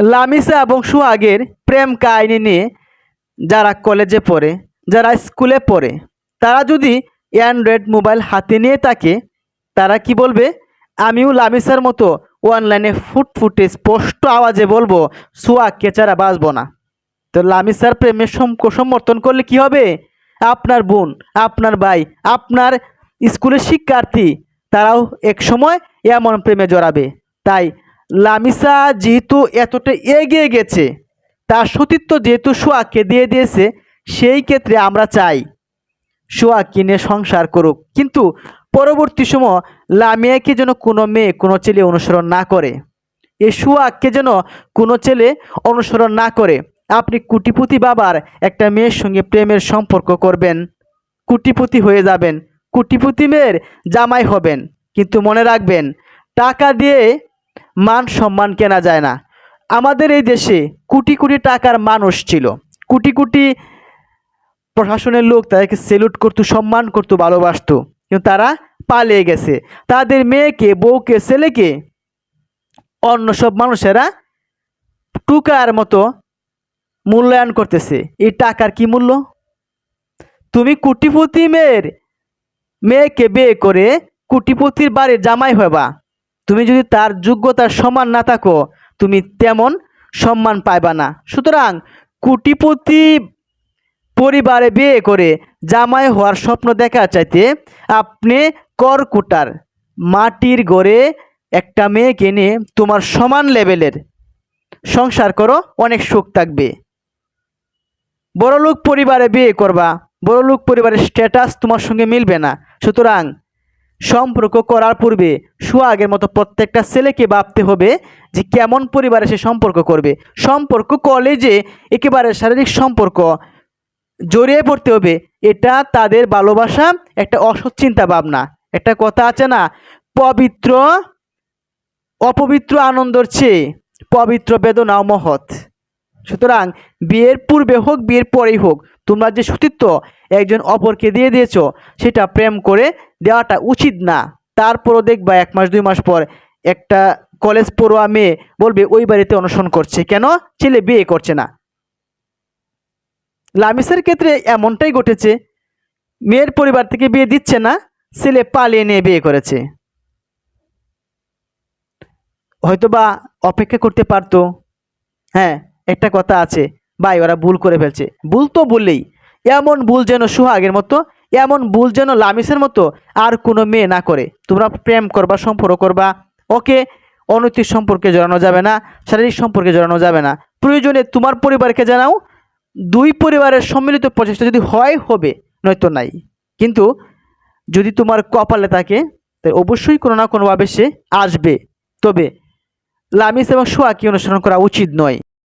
লামিসা এবং সুহাগের প্রেম কাহিনী নিয়ে যারা কলেজে পড়ে, যারা স্কুলে পড়ে, তারা যদি অ্যান্ড্রয়েড মোবাইল হাতে নিয়ে থাকে, তারা কি বলবে? আমিও লামিসার মতো অনলাইনে ফুটফুটে স্পষ্ট আওয়াজে বলব সুহাগকে ছাড়া বাঁচব না। তো লামিসার প্রেমে সম- সমর্থন করলে কি হবে? আপনার বোন, আপনার ভাই, আপনার স্কুলের শিক্ষার্থী, তারাও এক সময় এমন প্রেমে জড়াবে। তাই লামিসা যেহেতু এতটা এগিয়ে গেছে, তার সতীত্ব যেহেতু সোয়াককে দিয়ে দিয়েছে, সেই ক্ষেত্রে আমরা চাই সোয়াক কিনে সংসার করুক। কিন্তু পরবর্তী সময় লামিয়াকে যেন কোনো মেয়ে, কোনো ছেলে অনুসরণ না করে। এই সোয়াককে যেন কোনো ছেলে অনুসরণ না করে। আপনি কুটিপুতি বাবার একটা মেয়ের সঙ্গে প্রেমের সম্পর্ক করবেন, কুটিপুতি হয়ে যাবেন, কুটিপুতি মেয়ের জামাই হবেন। কিন্তু মনে রাখবেন, টাকা দিয়ে মান সম্মান কেনা যায় না। আমাদের এই দেশে কোটি কোটি টাকার মানুষ ছিল। কোটি কোটি প্রশাসনের লোক তাদেরকে সেলুট করতো, সম্মান করতো, ভালোবাসতো। কিন্তু তারা পালিয়ে গেছে। তাদের মেয়েকে, বউকে, ছেলেকে অন্য সব মানুষেরা টুকার মতো মূল্যায়ন করতেছে। এই টাকার কি মূল্য? তুমি কুটিপতি মেয়ের, মেয়েকে বিয়ে করে কুটিপতির বাড়ির জামাই হবা তুমি যদি তার যোগ্যতার সমান না থাকো, তুমি তেমন সম্মান পাইবা না। সুতরাং কুটিপতি পরিবারে বিয়ে করে জামাই হওয়ার স্বপ্ন দেখা চাইতে আপনি করকুটার মাটির গড়ে একটা মেয়েকে নিয়ে তোমার সমান লেভেলের সংসার করো, অনেক সুখ থাকবে। বড়লোক পরিবারে বিয়ে করবা, বড়লোক পরিবারের স্ট্যাটাস তোমার সঙ্গে মিলবে না। সুতরাং সম্পর্ক করার পূর্বে সুয়াগের মতো প্রত্যেকটা ছেলেকে ভাবতে হবে যে কেমন পরিবারে সে সম্পর্ক করবে। সম্পর্ক কলেজে একেবারে শারীরিক সম্পর্ক জড়িয়ে পড়তে হবে, এটা তাদের ভালোবাসা একটা অসৎ চিন্তা ভাবনা একটা কথা আছে না, পবিত্র, অপবিত্র আনন্দর চেয়ে পবিত্র বেদনাও মহৎ। সুতরাং বিয়ের পূর্বে হোক, বিয়ের পরেই হোক, তোমরা যে সতীত্ব একজন অপরকে দিয়ে দিয়েছ, সেটা প্রেম করে দেওয়াটা উচিত না। তারপরও দেখবা এক মাস, দুই মাস পর একটা কলেজ পড়ুয়া মেয়ে বলবে, ওই বাড়িতে অনশন করছে। কেন? ছেলে বিয়ে করছে না। লামিসের ক্ষেত্রে এমনটাই ঘটেছে। মেয়ের পরিবার থেকে বিয়ে দিচ্ছে না, ছেলে পালিয়ে নিয়ে বিয়ে করেছে। হয়তোবা অপেক্ষা করতে পারতো। হ্যাঁ একটা কথা আছে, ভাই, ওরা ভুল করে ফেলছে। ভুল তো বললেই এমন ভুল যেন সুহাগের মতো, এমন ভুল যেন লামিসের মতো আর কোনো মেয়ে না করে। তোমরা প্রেম করবা, সম্পর্ক করবা, ওকে? অনৈতিক সম্পর্কে জড়ানো যাবে না, শারীরিক সম্পর্কে জড়ানো যাবে না। প্রয়োজনে তোমার পরিবারকে জানাও, দুই পরিবারের সম্মিলিত প্রচেষ্টা যদি হয়, হবে, নয়তো নাই। কিন্তু যদি তোমার কপালে থাকে তাই অবশ্যই কোনো না কোনোভাবে সে আসবে। তবে লামিস এবং সোয়াকে অনুসরণ করা উচিত নয়।